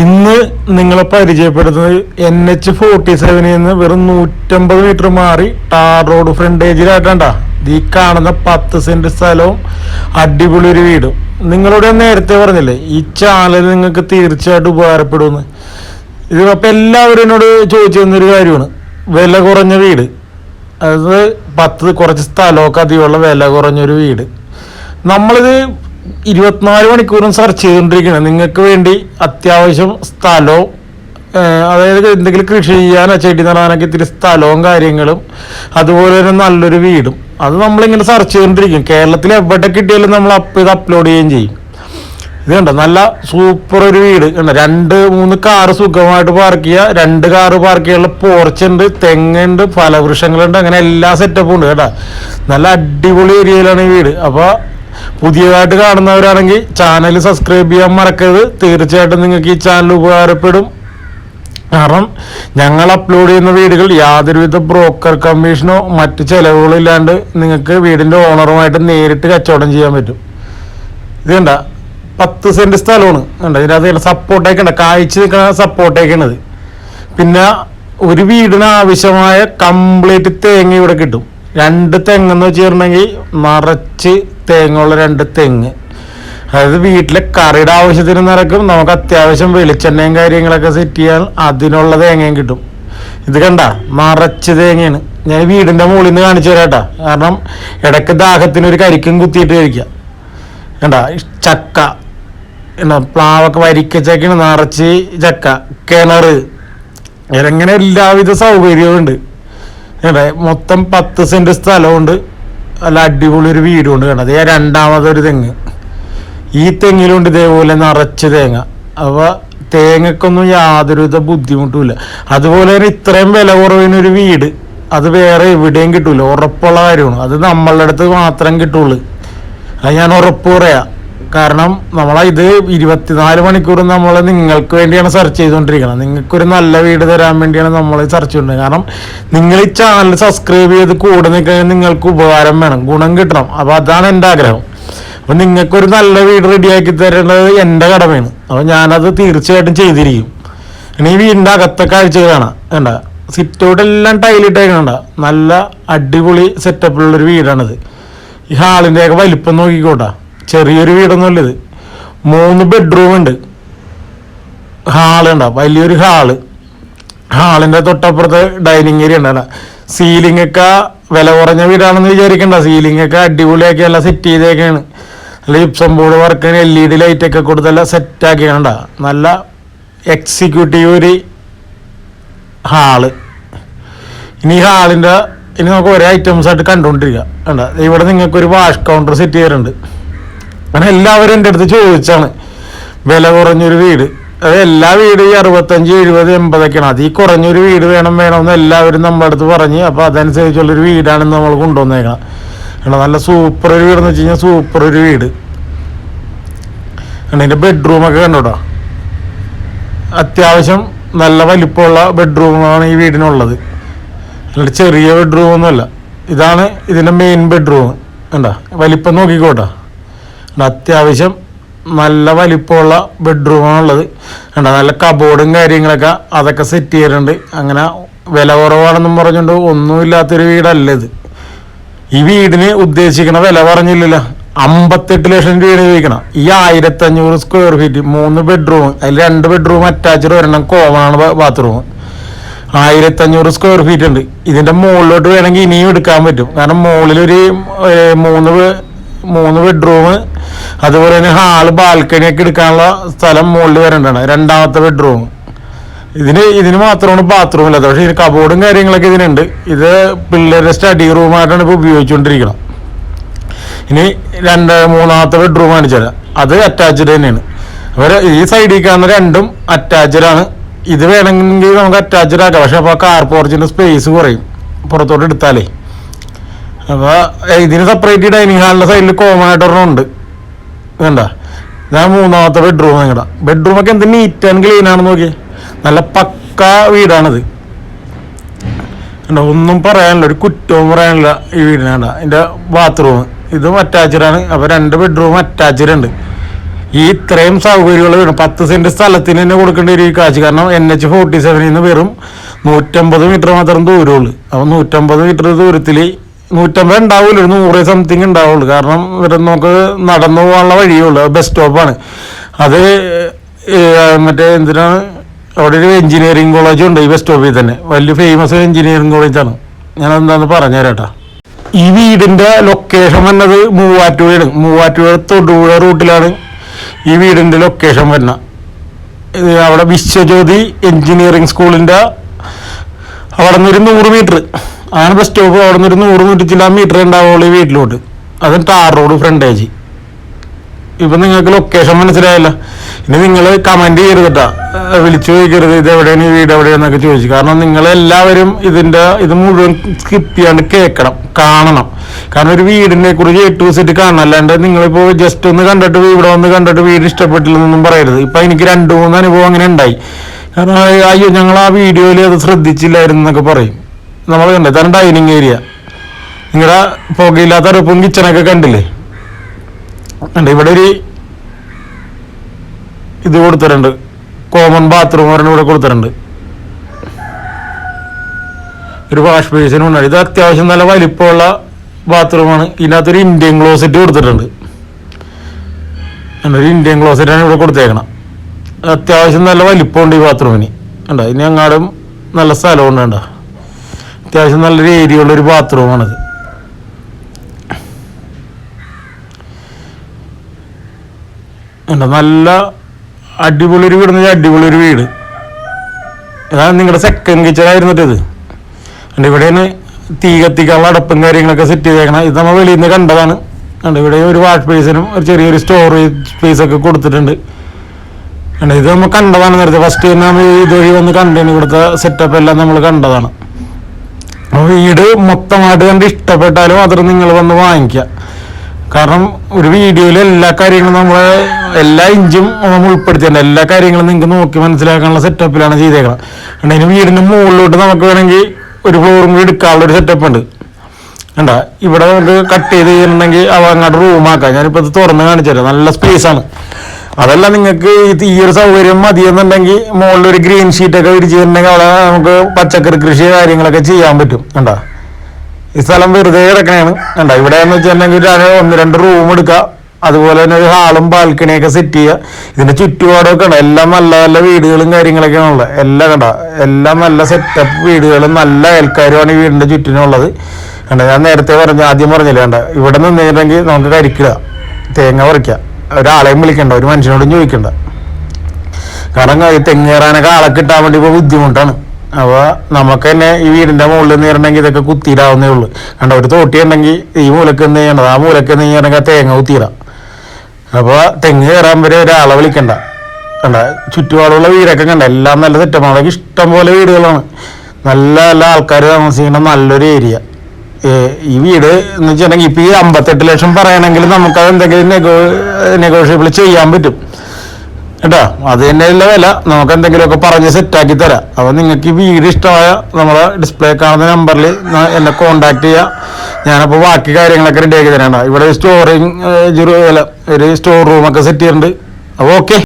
ഇന്ന് നിങ്ങളെ പരിചയപ്പെടുത്തുന്നത് എൻ എച്ച് ഫോർട്ടി സെവനിൽ നിന്ന് വെറും നൂറ്റമ്പത് മീറ്റർ മാറി ടാർ റോഡ് ഫ്രണ്ടേജിലായിട്ടാണ്ട. ഈ കാണുന്ന പത്ത് സെന്റ് സ്ഥലവും അടിപൊളി ഒരു വീടും. നിങ്ങളോട് നേരത്തെ പറഞ്ഞില്ലേ ഈ ചാനൽ നിങ്ങൾക്ക് തീർച്ചയായിട്ടും ഉപകാരപ്പെടുമെന്ന്. ഇത് അപ്പൊ എല്ലാവരും എന്നോട് ചോദിച്ചു തന്നൊരു കാര്യമാണ്. വില കുറഞ്ഞ വീട്. അതായത് പത്ത് കുറച്ച് സ്ഥലമൊക്കെ അധികമുള്ള വില കുറഞ്ഞൊരു വീട്. നമ്മളിത് ഇരുപത്തിനാല് മണിക്കൂറും സെർച്ച് ചെയ്തുകൊണ്ടിരിക്കുകയാണ്. നിങ്ങൾക്ക് വേണ്ടി അത്യാവശ്യം സ്ഥലവും അതായത് എന്തെങ്കിലും കൃഷി ചെയ്യാനോ ചെടി നടാനൊക്കെ ഇത്തിരി സ്ഥലവും കാര്യങ്ങളും അതുപോലെ തന്നെ നല്ലൊരു വീടും. അത് നമ്മളിങ്ങനെ സെർച്ച് ചെയ്തുകൊണ്ടിരിക്കും. കേരളത്തിൽ എവിടെ കിട്ടിയാലും നമ്മൾ അപ്പ് ഇത് അപ്ലോഡ് ചെയ്യുകയും ചെയ്യും. ഇത് കണ്ടോ? നല്ല സൂപ്പർ ഒരു വീട്. കണ്ടോ? രണ്ട് മൂന്ന് കാറ് സുഖമായിട്ട് പാർക്ക് ചെയ്യുക. രണ്ട് കാറ് പാർക്ക് ചെയ്യാനുള്ള പോർച്ച് ഉണ്ട് തെങ്ങുണ്ട് ഫലവൃക്ഷങ്ങളുണ്ട് അങ്ങനെ എല്ലാ സെറ്റപ്പും ഉണ്ട്. കേട്ടോ നല്ല അടിപൊളി ഏരിയയിലാണ് ഈ വീട്. അപ്പോൾ പുതിയതായിട്ട് കാണുന്നവരാണെങ്കിൽ ചാനൽ സബ്സ്ക്രൈബ് ചെയ്യാൻ മറക്കരുത്. തീർച്ചയായിട്ടും നിങ്ങൾക്ക് ഈ ചാനൽ ഉപകാരപ്പെടും. കാരണം ഞങ്ങൾ അപ്ലോഡ് ചെയ്യുന്ന വീടുകൾ യാതൊരുവിധ ബ്രോക്കർ കമ്മീഷനോ മറ്റ് ചെലവുകളോ ഇല്ലാണ്ട് നിങ്ങൾക്ക് വീടിന്റെ ഓണറുമായിട്ട് നേരിട്ട് കച്ചവടം ചെയ്യാൻ പറ്റും. ഇത് കണ്ട പത്ത് സെന്റ് സ്ഥലമാണ്. കണ്ട ഇതിനകത്ത് സപ്പോർട്ടൊക്കെ ഉണ്ട്. കായ്ച്ചു നിൽക്കുന്ന സപ്പോർട്ടൊക്കെയാണ് ഇത് പിന്നെ ഒരു വീടിന് ആവശ്യമായ കംപ്ലീറ്റ് തേങ്ങ ഇവിടെ കിട്ടും. രണ്ട് തെങ്ങെന്ന് വെച്ചിട്ടുണ്ടെങ്കിൽ നിറച്ച് തേങ്ങയുള്ള രണ്ട് തെങ്ങ്. അതായത് വീട്ടിലെ കറിയുടെ ആവശ്യത്തിന് നിറക്കും. നമുക്ക് അത്യാവശ്യം വെളിച്ചെണ്ണയും കാര്യങ്ങളൊക്കെ സെറ്റ് ചെയ്യാൻ അതിനുള്ള തേങ്ങയും കിട്ടും. ഇത് കണ്ട? മറച്ച് തേങ്ങയാണ്. ഞാൻ വീടിന്റെ മുകളിൽ നിന്ന് കാണിച്ചു തരാട്ടാ കാരണം ഇടയ്ക്ക് ദാഹത്തിന് ഒരു കരിക്കും കുത്തിയിട്ട് കഴിക്കാം. കണ്ട? ചക്ക. എന്നാ പ്ലാവൊക്കെ വരിക്കച്ചക്കയാണ് നിറച്ച് ചക്ക. കിണറ് ഇങ്ങനെ എല്ലാവിധ സൗകര്യവും ഉണ്ട്. മൊത്തം പത്ത് സെന്റ് സ്ഥലമുണ്ട്. നല്ല അടിപൊളി ഒരു വീടുണ്ട് കണ്ടത് രണ്ടാമതൊരു തെങ്ങ്. ഈ തെങ്ങിലുണ്ട് ഇതേപോലെ നിറച്ച് തേങ്ങ. അവ തേങ്ങക്കൊന്നും യാതൊരുവിധ ബുദ്ധിമുട്ടുമില്ല. അതുപോലെ തന്നെ ഇത്രയും വില കുറവിനൊരു വീട് അത് വേറെ എവിടെയും കിട്ടൂല. ഉറപ്പുള്ള കാര്യമാണ്. അത് നമ്മളുടെ അടുത്ത് മാത്രം കിട്ടുള്ളൂ. അത് ഞാൻ ഉറപ്പ് പറയാ. കാരണം നമ്മളെ ഇത് ഇരുപത്തിനാല് മണിക്കൂറും നമ്മൾ നിങ്ങൾക്ക് വേണ്ടിയാണ് സെർച്ച് ചെയ്തുകൊണ്ടിരിക്കുന്നത് നിങ്ങൾക്കൊരു നല്ല വീട് തരാൻ വേണ്ടിയാണ് നമ്മൾ സെർച്ച് ചെയ്യുന്നത് കാരണം നിങ്ങൾ ഈ ചാനൽ സബ്സ്ക്രൈബ് ചെയ്ത് കൂടെ നിൽക്കാൻ നിങ്ങൾക്ക് ഉപകാരം വേണം ഗുണം കിട്ടണം. അപ്പൊ അതാണ് എന്റെ ആഗ്രഹം. അപ്പൊ നിങ്ങൾക്കൊരു നല്ല വീട് റെഡിയാക്കി തരേണ്ടത് എന്റെ കടമയാണ്. അപ്പൊ ഞാനത് തീർച്ചയായിട്ടും ചെയ്തിരിക്കും. ഇനി വീടിന്റെ അകത്തെ കാഴ്ചകൾ കാണാം വേണ്ട സിറ്റ് ഔട്ട് എല്ലാം ടൈലിട്ടേക്കണ്ട നല്ല അടിപൊളി സെറ്റപ്പിലുള്ളൊരു വീടാണിത്. ഈ ഹാളിന്റെയൊക്കെ വലിപ്പം നോക്കിക്കോട്ടാ. ചെറിയൊരു വീടൊന്നുമല്ല ഇത്. മൂന്ന് ബെഡ്റൂം ഉണ്ട്. ഹാളുണ്ടാവും വലിയൊരു ഹാൾ ഹാളിന്റെ തൊട്ടപ്പുറത്ത് ഡൈനിങ് ഏരിയ ഉണ്ടല്ല സീലിംഗ് ഒക്കെ വില കുറഞ്ഞ വീടാണെന്ന് വിചാരിക്കണ്ട. സീലിംഗ് ഒക്കെ അടിപൊളിയാക്കി എല്ലാം സെറ്റ് ചെയ്തേക്കാണ്. നല്ല gypsum board work L E D light ഒക്കെ കൊടുത്തെല്ലാം സെറ്റ് ആക്കിയാണ്ട നല്ല എക്സിക്യൂട്ടീവ് ഒരു ഹാൾ ഇനി ഈ ഹാളിന്റെ ഇനി നമുക്ക് ഒരേ ഐറ്റംസ് ആയിട്ട് കണ്ടുകൊണ്ടിരിക്കുക വേണ്ട ഇവിടെ നിങ്ങൾക്ക് ഒരു വാഷ് കൗണ്ടർ സെറ്റ് ചെയ്തിട്ടുണ്ട്. അങ്ങനെ എല്ലാവരും എന്റെ അടുത്ത് ചോദിച്ചാണ്. വില കുറഞ്ഞൊരു വീട്. അത് എല്ലാ വീടും ഈ അറുപത്തഞ്ച് എഴുപത് എൺപതൊക്കെയാണ്. അത് ഈ കുറഞ്ഞൊരു വീട് വേണം വേണമെന്ന് എല്ലാവരും നമ്മുടെ അടുത്ത് പറഞ്ഞ് അപ്പോൾ അതനുസരിച്ചുള്ളൊരു വീടാണെന്ന് നമ്മൾ കൊണ്ടുവന്നേക്കണം. നല്ല സൂപ്പർ ഒരു വീടെന്ന് വെച്ച് കഴിഞ്ഞാൽ സൂപ്പർ ഒരു വീട്. അതിന്റെ ബെഡ്റൂമൊക്കെ കണ്ടോട്ടോ അത്യാവശ്യം നല്ല വലിപ്പമുള്ള ബെഡ്റൂമാണ് ഈ വീടിനുള്ളത്. അല്ലാണ്ട് ചെറിയ ബെഡ്റൂമൊന്നുമല്ല ഇതാണ് ഇതിന്റെ മെയിൻ ബെഡ്റൂം കണ്ട വലിപ്പം നോക്കിക്കോട്ടാ? അത്യാവശ്യം നല്ല വലിപ്പമുള്ള ബെഡ്റൂമാണുള്ളത് കണ്ട നല്ല കബോർഡും കാര്യങ്ങളൊക്കെ അതൊക്കെ സെറ്റ് ചെയ്തിട്ടുണ്ട്. അങ്ങനെ വില കുറവാണെന്നും പറഞ്ഞുകൊണ്ട് ഒന്നുമില്ലാത്തൊരു വീടല്ല ഇത്. ഈ വീടിന് ഉദ്ദേശിക്കണ വില പറഞ്ഞില്ലല്ലോ. അമ്പത്തെട്ട് ലക്ഷം രൂപയാണ് ചോദിക്കണം. ഈ ആയിരത്തി അഞ്ഞൂറ് സ്ക്വയർ ഫീറ്റ് മൂന്ന് ബെഡ്റൂം അതിൽ രണ്ട് ബെഡ്റൂം അറ്റാച്ച്ഡ് ഒരെണ്ണം കോമണാണ് ബാത്റൂം ആയിരത്തി അഞ്ഞൂറ് സ്ക്വയർ ഫീറ്റ് ഉണ്ട്. ഇതിന്റെ മുകളിലോട്ട് വേണമെങ്കിൽ ഇനിയും എടുക്കാൻ പറ്റും. കാരണം മുകളിലൊരു മൂന്ന് മൂന്ന് ബെഡ്റൂം അതുപോലെ തന്നെ ഹാൾ ബാൽക്കണി ഒക്കെ എടുക്കാനുള്ള സ്ഥലം മുകളിൽ വരേണ്ടതാണ് രണ്ടാമത്തെ ബെഡ്റൂം ഇതിന് ഇതിന് മാത്രമാണ് ബാത്റൂം ഇല്ലാത്തത് പക്ഷേ ഇതിന് കബോർഡും കാര്യങ്ങളൊക്കെ ഇതിനുണ്ട്. ഇത് പിള്ളേരുടെ സ്റ്റഡി റൂമായിട്ടാണ് ഇപ്പോൾ ഉപയോഗിച്ചുകൊണ്ടിരിക്കണം ഇനി രണ്ട് മൂന്നാമത്തെ ബെഡ്റൂം ആണ് കാണിച്ചാൽ അത് അറ്റാച്ച്ഡ് തന്നെയാണ്. അപ്പോൾ ഈ സൈഡിൽ കാണുന്ന രണ്ടും അറ്റാച്ച്ഡ് ആണ്. ഇത് വേണമെങ്കിൽ നമുക്ക് അറ്റാച്ച്ഡ് ആക്കാം പക്ഷെ അപ്പോൾ കാർ പോർച്ചിന്റെ സ്പേസ് കുറയും പുറത്തോട്ട് എടുത്താലേ. അപ്പോൾ ഇതിന് സെപ്പറേറ്റ് ഡൈനിങ് ഹാളിന്റെ സൈഡിൽ കോമൺ ആയിട്ട് ഒരെണ്ണം ഉണ്ട്. വേണ്ട ഞാൻ മൂന്നാമത്തെ ബെഡ്റൂം നിങ്ങളുടെ ബെഡ്റൂമൊക്കെ എന്ത് നീറ്റ് ആൻഡ് ക്ലീൻ ആണെന്ന് നോക്കിയേ. നല്ല പക്ക വീടാണിത്. കണ്ടോ, ഒന്നും പറയാനില്ല. ഒരു കുറ്റവും പറയാനില്ല ഈ വീടിനാണ്ട ഇതിന്റെ ബാത്റൂം ഇതും അറ്റാച്ച്ഡ് ആണ്. അപ്പൊ രണ്ട് ബെഡ്റൂം അറ്റാച്ച്ഡ് ഉണ്ട്. ഈ ഇത്രയും സൗകര്യങ്ങൾ വേണം പത്ത് സെന്റ് സ്ഥലത്തിന് തന്നെ കൊടുക്കേണ്ട ഒരു കാശ് കാരണം എൻ എച്ച് ഫോർട്ടി സെവനിൽ നിന്ന് വെറും നൂറ്റമ്പത് മീറ്റർ മാത്രം ദൂരമുള്ളൂ. അപ്പോൾ നൂറ്റമ്പത് മീറ്റർ ദൂരത്തിൽ നൂറ്റമ്പത് ഉണ്ടാവില്ല ഒരു നൂറ് സംതിങ് ഉണ്ടാവുള്ളൂ. കാരണം ഇവിടെ നമുക്ക് നടന്നു പോകാനുള്ള വഴിയേ ഉള്ളൂ. ബസ് സ്റ്റോപ്പാണ് അത് മറ്റേ എന്തിനാണ് അവിടെ ഒരു എഞ്ചിനീയറിംഗ് കോളേജ് ഉണ്ട് ഈ ബസ് സ്റ്റോപ്പിൽ തന്നെ. വലിയ ഫേമസ് എഞ്ചിനീയറിംഗ് കോളേജാണ് ഞാൻ എന്താന്ന് പറഞ്ഞുതരാട്ടാ. ഈ വീടിന്റെ ലൊക്കേഷൻ വന്നത് മൂവാറ്റുപുഴയാണ്. മൂവാറ്റുപുഴ തൊടുപുഴ റൂട്ടിലാണ് ഈ വീടിന്റെ ലൊക്കേഷൻ വരുന്നത്. ഇത് അവിടെ വിശ്വജ്യോതി എഞ്ചിനീയറിംഗ് സ്കൂളിന്റെ അവിടെ നിന്ന് ഒരു നൂറ് മീറ്റർ ആണ് ബസ് സ്റ്റോപ്പ് അവിടെ നിന്ന് ഒരു നൂറ് നൂറ്റിച്ചില്ല മീറ്റർ ഉണ്ടാവുള്ളൂ ഈ വീട്ടിലോട്ട്. അത് ടാർ റോഡ് ഫ്രണ്ടേജ് ഇപ്പൊ നിങ്ങൾക്ക് ലൊക്കേഷൻ മനസ്സിലായില്ല. ഇനി നിങ്ങൾ കമന്റ് കേട്ടാ വിളിച്ചു ചോദിക്കരുത് ഇത് എവിടെയാണ് ഈ വീട് എവിടെയാണെന്നൊക്കെ ചോദിച്ചു. കാരണം നിങ്ങൾ എല്ലാവരും ഇതിന്റെ ഇത് മുഴുവൻ സ്കിപ്പ് ചെയ്യാണ്ട് കേൾക്കണം കാണണം. കാരണം ഒരു വീടിനെ കുറിച്ച് എ ടു സെറ്റ് കാണണം. അല്ലാണ്ട് നിങ്ങളിപ്പോൾ ജസ്റ്റ് ഒന്ന് കണ്ടിട്ട് ഇവിടെ വന്ന് കണ്ടിട്ട് വീട് ഇഷ്ടപ്പെട്ടില്ലെന്നൊന്നും പറയരുത്. ഇപ്പൊ എനിക്ക് രണ്ട് മൂന്ന് അനുഭവം അങ്ങനെ ഉണ്ടായി. കാരണം അയ്യോ ഞങ്ങൾ ആ വീഡിയോയിൽ അത് ശ്രദ്ധിച്ചില്ലായിരുന്നു എന്നൊക്കെ പറയും. നമ്മൾ കണ്ടേ തന്നെ ഡൈനിങ് ഏരിയ. നിങ്ങളുടെ പുകയില്ലാത്ത അടുപ്പും കിച്ചണൊക്കെ കണ്ടില്ലേ? ഉണ്ട് ഇവിടെ ഒരു ഇത് കൊടുത്തിട്ടുണ്ട്. കോമൺ ബാത്റൂം ഒരെണ്ണം ഇവിടെ കൊടുത്തിട്ടുണ്ട്. ഒരു വാഷ് ബേസിനും ഉണ്ട്. ഇത് അത്യാവശ്യം നല്ല വലിപ്പമുള്ള ബാത്റൂമാണ് ഇതിനകത്തൊരു ഇന്ത്യൻ ക്ലോസറ്റ് കൊടുത്തിട്ടുണ്ട്. ഉണ്ട്, ഒരു ഇന്ത്യൻ ക്ലോസറ്റാണ് ഇവിടെ കൊടുത്തേക്കണം. അത്യാവശ്യം നല്ല വലിപ്പമുണ്ട് ഈ ബാത്റൂമിന് കണ്ടോ ഇനി അങ്ങാടും നല്ല സ്ഥലമുണ്ട് കണ്ടോ. അത്യാവശ്യം നല്ലൊരു ഏരിയ ഉള്ള ഒരു ബാത്റൂമാണിത് നല്ല അടിപൊളി ഒരു വീട് അടിപൊളി ഒരു വീട്. അതാണ് നിങ്ങളുടെ സെക്കൻഡ് കിച്ചൺ ആയിരുന്നു ഇത്. ഉണ്ട് ഇവിടെയാണ് തീ കത്തിക്കാനുള്ള അടപ്പും കാര്യങ്ങളൊക്കെ സെറ്റ് ചെയ്തേക്കണം. ഇത് നമ്മൾ വെളിയിൽ നിന്ന് കണ്ടതാണ്. കണ്ട് ഇവിടെ ഒരു വാഷ് ബേസിനും ഒരു ചെറിയൊരു സ്റ്റോറേജ് സ്പേസ് ഒക്കെ കൊടുത്തിട്ടുണ്ട്. കണ്ട് ഇത് നമ്മൾ കണ്ടതാണ് നേരത്തെ. ഫസ്റ്റ് തന്നെ നമ്മൾ ഇതുവഴി വന്ന് കണ്ടതാണ് ഇവിടുത്തെ സെറ്റപ്പ് എല്ലാം നമ്മൾ കണ്ടതാണ്. അപ്പോൾ വീട് മൊത്തമായിട്ട് കണ്ട് ഇഷ്ടപ്പെട്ടാലും മാത്രം നിങ്ങൾ വന്ന് വാങ്ങിക്കുക. കാരണം ഒരു വീഡിയോയിൽ എല്ലാ കാര്യങ്ങളും നമ്മളെ എല്ലാ ഇഞ്ചും നമ്മൾ ഉൾപ്പെടുത്തിയിട്ടുണ്ട്. എല്ലാ കാര്യങ്ങളും നിങ്ങൾക്ക് നോക്കി മനസ്സിലാക്കാനുള്ള സെറ്റപ്പിലാണ് ചെയ്തേക്കണം അതിന് വീടിന്റെ മുകളിലോട്ട് നമുക്ക് വേണമെങ്കിൽ ഒരു ഫ്ലോറും കൂടി എടുക്കാനുള്ള ഒരു സെറ്റപ്പ് ഉണ്ട്. കണ്ട? ഇവിടെ നമുക്ക് കട്ട് ചെയ്ത് ചെയ്യുന്നുണ്ടെങ്കിൽ അവ അങ്ങോട്ട് റൂമാക്കാം ഞാനിപ്പോൾ ഇത് തുറന്ന് കാണിച്ചു തരാം നല്ല സ്പേസ് ആണ്. അതല്ല നിങ്ങൾക്ക് ഈ ഒരു സൗകര്യം മതിയെന്നുണ്ടെങ്കിൽ മുകളിൽ ഒരു ഗ്രീൻ ഷീറ്റ് ഒക്കെ വിരിച്ചിട്ടുണ്ടെങ്കിൽ അവിടെ നമുക്ക് പച്ചക്കറി കൃഷി കാര്യങ്ങളൊക്കെ ചെയ്യാൻ പറ്റും. കണ്ടോ? ഈ സ്ഥലം വെറുതെ കിടക്കണേണ്. കണ്ട? ഇവിടെ എന്ന് വെച്ചിട്ടുണ്ടെങ്കിൽ ഒന്ന് രണ്ട് റൂം എടുക്കുക. അതുപോലെ തന്നെ ഒരു ഹാളും ബാൽക്കണിയൊക്കെ സെറ്റ് ചെയ്യുക. ഇതിന്റെ ചുറ്റുപാടൊക്കെ ഉണ്ട് എല്ലാം നല്ല നല്ല വീടുകളും കാര്യങ്ങളൊക്കെയാണ് ഉള്ളത്. എല്ലാം കണ്ട? എല്ലാം നല്ല സെറ്റപ്പ് വീടുകളും നല്ല അയൽക്കാരുമാണ് ഈ വീടിന്റെ ചുറ്റിനുള്ളത് കണ്ട? ഞാൻ നേരത്തെ പറഞ്ഞ ആദ്യം പറഞ്ഞില്ല? കണ്ട? ഇവിടെ നിന്നിട്ടുണ്ടെങ്കിൽ നമുക്ക് കരിക്കുക തേങ്ങ പറിക്കുക. ഒരാളെയും വിളിക്കണ്ട ഒരു മനുഷ്യനോടും ചോദിക്കണ്ട. കാരണം ഈ തെങ്ങ് കയറാനൊക്കെ ആളെ കിട്ടാൻ വേണ്ടി ഇപ്പോൾ ബുദ്ധിമുട്ടാണ്. അപ്പോൾ നമുക്ക് തന്നെ ഈ വീടിന്റെ മുകളിൽ നീരണമെങ്കിൽ ഇതൊക്കെ കുത്തിയിടാവുന്നേ ഉള്ളൂ. കണ്ട ഒരു തോട്ടി ഉണ്ടെങ്കിൽ ഈ മൂലക്ക് എന്ത് ചെയ്യണത് ആ മൂലക്ക് എന്ത് ചെയ്യണമെങ്കിൽ തേങ്ങ കുത്തിയിടാം. അപ്പോൾ തെങ്ങ് കയറാൻ വരെ ഒരാളെ വിളിക്കണ്ട. കണ്ട ചുറ്റുപാടുള്ള വീടൊക്കെ കണ്ട എല്ലാം നല്ല തെറ്റമാണ് ഇഷ്ടം പോലെ വീടുകളാണ്. നല്ല നല്ല ആൾക്കാർ താമസിക്കുന്ന നല്ലൊരു ഏരിയ. ഈ വീട് എന്ന് വെച്ചിട്ടുണ്ടെങ്കിൽ ഇപ്പൊ ഈ അമ്പത്തെട്ട് ലക്ഷം പറയണമെങ്കിൽ നമുക്ക് എന്തെങ്കിലും നെഗോ നെഗോഷ്യബിൾ ചെയ്യാൻ പറ്റും. കേട്ടോ? അത് തന്നെയുള്ള വില. നമുക്ക് എന്തെങ്കിലുമൊക്കെ പറഞ്ഞ് സെറ്റാക്കി തരാം. അപ്പോൾ നിങ്ങൾക്ക് ഈ വീട് ഇഷ്ടമായ നമ്മളെ ഡിസ്പ്ലേ കാണുന്ന നമ്പറിൽ എന്നെ കോണ്ടാക്ട് ചെയ്യുക ഞാനപ്പോൾ ബാക്കി കാര്യങ്ങളൊക്കെ റെഡിയാക്കി തരാം ഇവിടെ സ്റ്റോറിങ് ഒരു സ്റ്റോർ റൂമൊക്കെ സെറ്റ് ചെയ്യുന്നുണ്ട് അപ്പോൾ ഓക്കെ